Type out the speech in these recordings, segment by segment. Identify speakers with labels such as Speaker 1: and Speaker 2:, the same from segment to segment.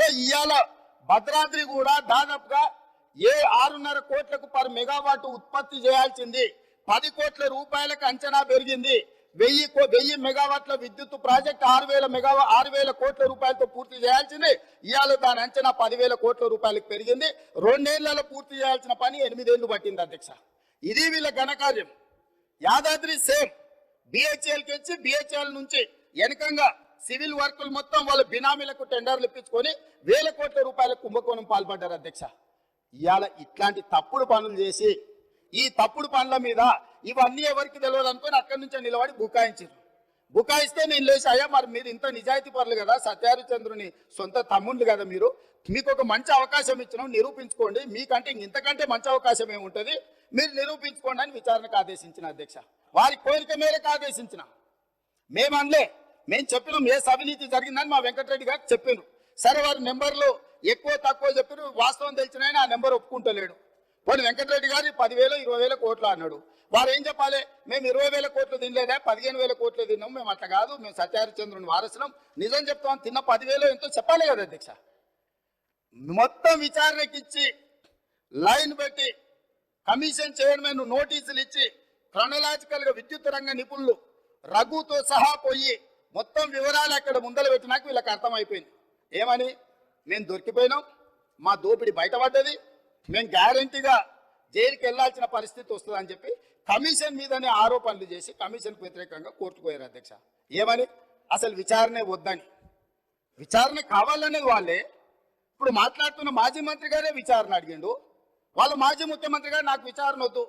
Speaker 1: So ఇవాళ భద్రాద్రి కూడా దాదాపుగా ఏ ఆరున్నర కోట్లకు పర్ మెగావాట్ ఉత్పత్తి చేయాల్సింది. పది కోట్ల రూపాయలకు అంచనా పెరిగింది. వెయ్యి కో- వెయ్యి మెగావాట్ల విద్యుత్ ప్రాజెక్ట్ ఆరు వేల మెగావా ఆరు వేల కోట్ల రూపాయలతో పూర్తి చేయాల్సింది. ఇవాళ దాని అంచనా పదివేల కోట్ల రూపాయలకు పెరిగింది. రెండేళ్ళలో పూర్తి చేయాల్సిన పని ఎనిమిదేళ్ళు పట్టింది అధ్యక్ష. ఇది వీళ్ళ ఘనకార్యం. యాదాద్రి సేమ్. బిహెచ్ఎల్కి వచ్చి బిహెచ్ఎల్ నుంచి వెనకంగా సివిల్ వర్కులు మొత్తం వాళ్ళ బినామీలకు టెండర్లు ఇప్పించుకొని వేల కోట్ల రూపాయల కుంభకోణం పాల్పడ్డారు అధ్యక్ష. ఇవాళ ఇట్లాంటి తప్పుడు పనులు చేసి ఈ తప్పుడు పనుల మీద ఇవన్నీ ఎవరికి తెలియదు అనుకొని అక్కడి నుంచే నిలబడి బుకాయించారు. బుకాయిస్తే నేను లేచి అయ్యా మరి మీరు ఇంత నిజాయితీ పనులు కదా సత్యారిచంద్రుని సొంత తమ్ముళ్ళు కదా మీరు మీకు ఒక మంచి అవకాశం ఇచ్చినాం నిరూపించుకోండి మీకంటే ఇంతకంటే మంచి అవకాశం ఏముంటుంది మీరు నిరూపించుకోండి అని విచారణకు ఆదేశించిన అధ్యక్ష. వారి కోరిక మేరకు ఆదేశించిన. మేమనలే మేము చెప్పినాం ఏ అవినీతి జరిగిందని మా వెంకటరెడ్డి గారు చెప్పారు సరే వారి నెంబర్లు ఎక్కువ తక్కువ చెప్పారు వాస్తవం తెలిసిన ఆయన ఆ నెంబర్ ఒప్పుకుంటలేడు. పోనీ వెంకటరెడ్డి గారు పదివేలు ఇరవై వేల కోట్లు అన్నాడు. వారు ఏం చెప్పాలి? మేము ఇరవై వేల కోట్లు తినలేదా? పదిహేను వేల కోట్లు తిన్నాం మేము అట్లా కాదు మేము సత్యహరిచంద్రుని వారసులం. నిజం చెప్తాం తిన్న పదివేలు ఎంతో చెప్పాలి కదా అధ్యక్ష. మొత్తం విచారణకి ఇచ్చి లైన్ పెట్టి కమిషన్ చైర్మన్ నోటీసులు ఇచ్చి క్రొనలాజికల్గా విద్యుత్ రంగ నిపుణులు రఘుతో సహా పోయి మొత్తం వివరాలు అక్కడ ముందర పెట్టినాక వీళ్ళకి అర్థమైపోయింది. ఏమని? మేము దొరికిపోయినాం మా దోపిడి బయటపడ్డది మేము గ్యారంటీగా జైలుకి వెళ్ళాల్సిన పరిస్థితి వస్తుందని చెప్పి కమిషన్ మీదనే ఆరోపణలు చేసి కమిషన్కు వ్యతిరేకంగా కోర్టుకు పోయారు అధ్యక్ష. ఏమని? అసలు విచారణే వద్దని. విచారణ కావాలనేది వాళ్ళే. ఇప్పుడు మాట్లాడుతున్న మాజీ మంత్రి గారే విచారణ అడిగిండు. వాళ్ళ మాజీ ముఖ్యమంత్రి గారు నాకు విచారణ వద్దు.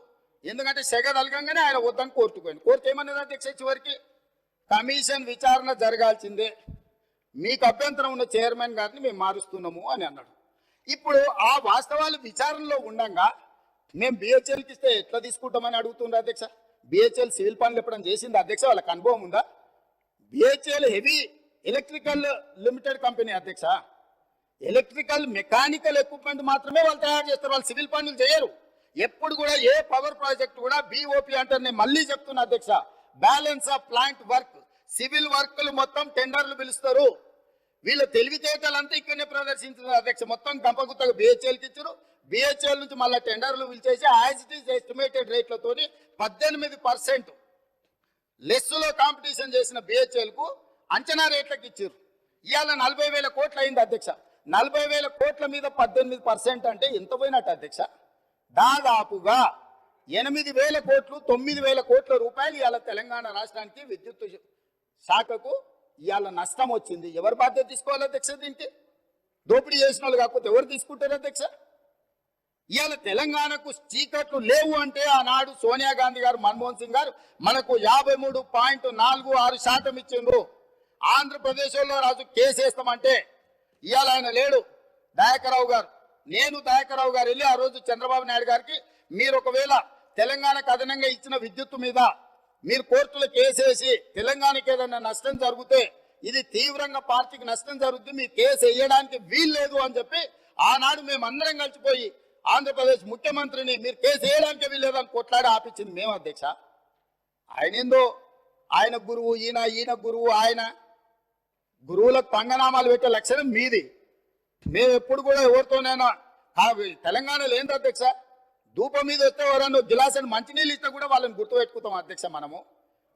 Speaker 1: ఎందుకంటే సెగ తలగంగానే ఆయన వద్దని కోర్టుకు పోయింది కోర్టు ఏమన్నది అధ్యక్ష చివరికి? కమిషన్ విచారణ జరగాల్సిందే. మీకు అభ్యంతరం ఉన్న చైర్మన్ గారిని మేము మారుస్తున్నాము అని అన్నాడు. ఇప్పుడు ఆ వాస్తవాలు విచారణలో ఉండగా మేము బిహెచ్ఎల్కి ఇస్తే ఎట్లా తీసుకుంటామని అడుగుతుండ్రు అధ్యక్ష? బిహెచ్ఎల్ సివిల్ పనులు ఎప్పుడైనా చేసింది అధ్యక్ష? వాళ్ళకి అనుభవం ఉందా? BHEL heavy electrical limited company అధ్యక్ష. ఎలక్ట్రికల్ మెకానికల్ ఎక్విప్మెంట్ మాత్రమే వాళ్ళు తయారు చేస్తారు. వాళ్ళు సివిల్ పనులు చేయరు. ఎప్పుడు కూడా ఏ పవర్ ప్రాజెక్ట్ కూడా బిఓపి అంటారు నేను మళ్ళీ చెప్తున్నా అధ్యక్ష. Balance of plant work civil వర్క్లు మొత్తం టెండర్లు పిలుస్తారు. వీళ్ళ తెలివితేటలంతా ఇక్కడనే ప్రదర్శించారు. అధ్యక్ష మొత్తం గంపగుత్తగా బిహెచ్ఎల్కి ఇచ్చారు. బిహెచ్ఎల్ నుంచి మళ్ళీ టెండర్లు పిలిచేసి యాజ్ ఇట్ ఈస్ ఎస్టిమేటెడ్ రేట్లతోని పద్దెనిమిది పర్సెంట్ లెస్సులో కాంపిటీషన్ చేసిన బిహెచ్ఎల్కు అంచనా రేట్లకు ఇచ్చారు. ఇవాళ నలభై వేల కోట్లు అయింది అధ్యక్ష. నలభై వేల కోట్ల మీద పద్దెనిమిది పర్సెంట్ అంటే ఎంత పోయినట్టు అధ్యక్ష? దాదాపుగా ఎనిమిది వేల కోట్లు తొమ్మిది వేల కోట్ల రూపాయలు ఇవాళ తెలంగాణ రాష్ట్రానికి విద్యుత్ శాఖకు ఇవాళ నష్టం వచ్చింది. ఎవరు బాధ్యత తీసుకోవాలి అధ్యక్ష దీనికి? దోపిడీ చేసిన వాళ్ళు కాకపోతే ఎవరు తీసుకుంటారు అధ్యక్ష? ఇవాళ తెలంగాణకు చీకట్లు లేవు అంటే ఆనాడు సోనియా గాంధీ గారు మన్మోహన్ సింగ్ గారు మనకు యాభై మూడు పాయింట్ నాలుగు ఆరు శాతం ఇచ్చిండ్రు. ఆంధ్రప్రదేశ్లో రాజు కేసు వేస్తామంటే ఇవాళ ఆయన లేడు. దయాకరావు గారు నేను దయాకరావు గారు వెళ్ళి ఆ రోజు చంద్రబాబు నాయుడు గారికి మీరు ఒకవేళ తెలంగాణకు అదనంగా ఇచ్చిన విద్యుత్తు మీద మీరు కోర్టులో కేసేసి తెలంగాణకి ఏదైనా నష్టం జరిగితే ఇది తీవ్రంగా పార్టీకి నష్టం జరుగుతుంది మీ కేసు వేయడానికి వీల్లేదు అని చెప్పి ఆనాడు మేము అందరం కలిసిపోయి ఆంధ్రప్రదేశ్ ముఖ్యమంత్రిని మీరు కేసు వేయడానికి వీల్లేదు అని కొట్లాడి ఆపించింది మేము అధ్యక్ష. ఆయన ఏందో? ఆయన గురువు ఈయన ఈయన గురువు ఆయన. గురువులకు పంగనామాలు పెట్టే లక్షణం మీది. మేము ఎప్పుడు కూడా ఎవరితోనైనా తెలంగాణలో ఏంటి అధ్యక్ష? ధూపం మీద వస్తే ఎవరన్నా గిలాసని మంచినీళ్ళు ఇస్తే కూడా వాళ్ళని గుర్తుపెట్టుకుంటాం అధ్యక్ష మనము.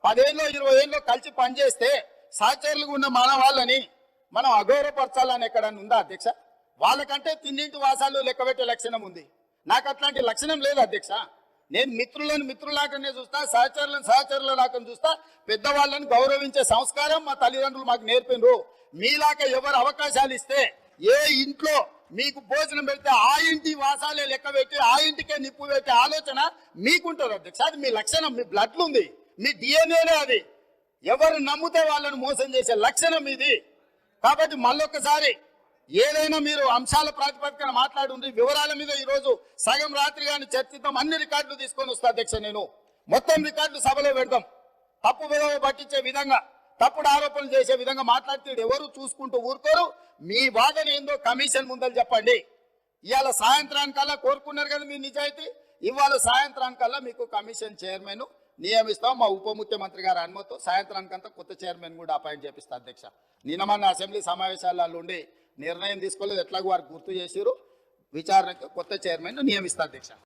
Speaker 1: పదేళ్ళు ఇరవై ఏళ్ళు కలిసి పనిచేస్తే సహచరులుగా ఉన్న మన వాళ్ళని మనం అగౌరవపరచాలని ఎక్కడన్నా ఉందా అధ్యక్ష? వాళ్ళకంటే తిన్నింటి వాసాలు లెక్కబెట్టే లక్షణం ఉంది. నాకు అట్లాంటి లక్షణం లేదు అధ్యక్ష. నేను మిత్రులను మిత్రులాగానే చూస్తా సహచరులను సహచరుల లాకని చూస్తా పెద్దవాళ్ళని గౌరవించే సంస్కారం మా తల్లిదండ్రులు మాకు నేర్పినరు. మీలాగా ఎవరు అవకాశాలు ఇస్తే ఏ ఇంట్లో మీకు భోజనం పెడితే ఆ ఇంటి వాసాలే లెక్క పెట్టి ఆ ఇంటికే నిప్పు పెట్టే ఆలోచన మీకుంటుంది అధ్యక్ష. అది మీ లక్షణం మీ బ్లడ్లు ఉంది మీ డిఎన్ఏనే అది. ఎవరు నమ్మితే వాళ్ళని మోసం చేసే లక్షణం ఇది. కాబట్టి మళ్ళొక్కసారి ఏదైనా మీరు అంశాల ప్రాతిపదికన మాట్లాడుంది వివరాల మీద ఈరోజు సగం రాత్రి కానీ చర్చిద్దాం అన్ని రికార్డులు తీసుకొని వస్తా అధ్యక్ష నేను. మొత్తం రికార్డులు సభలో పెడదాం. తప్పు విధవ పట్టించే విధంగా తప్పుడు ఆరోపణలు చేసే విధంగా మాట్లాడితే ఎవరు చూసుకుంటూ ఊరుకోరు. మీ వాదన ఏందో కమిషన్ ముందలు చెప్పండి. ఇవాళ సాయంత్రానికల్లా కోరుకున్నారు కదా మీ నిజాయితీ. ఇవాళ సాయంత్రానికల్లా మీకు కమిషన్ చైర్మన్ నియమిస్తాం. మా ఉప ముఖ్యమంత్రి గారి అనుమతితో సాయంత్రానికంతా కొత్త చైర్మన్ కూడా అపాయింట్ చేపిస్తా అధ్యక్ష. నిన్న మన అసెంబ్లీ సమావేశాలలో ఉండి నిర్ణయం తీసుకోలేదు. ఎట్లాగో వారు గుర్తు చేసిరు విచారణకు కొత్త చైర్మన్ నియమిస్తా అధ్యక్ష.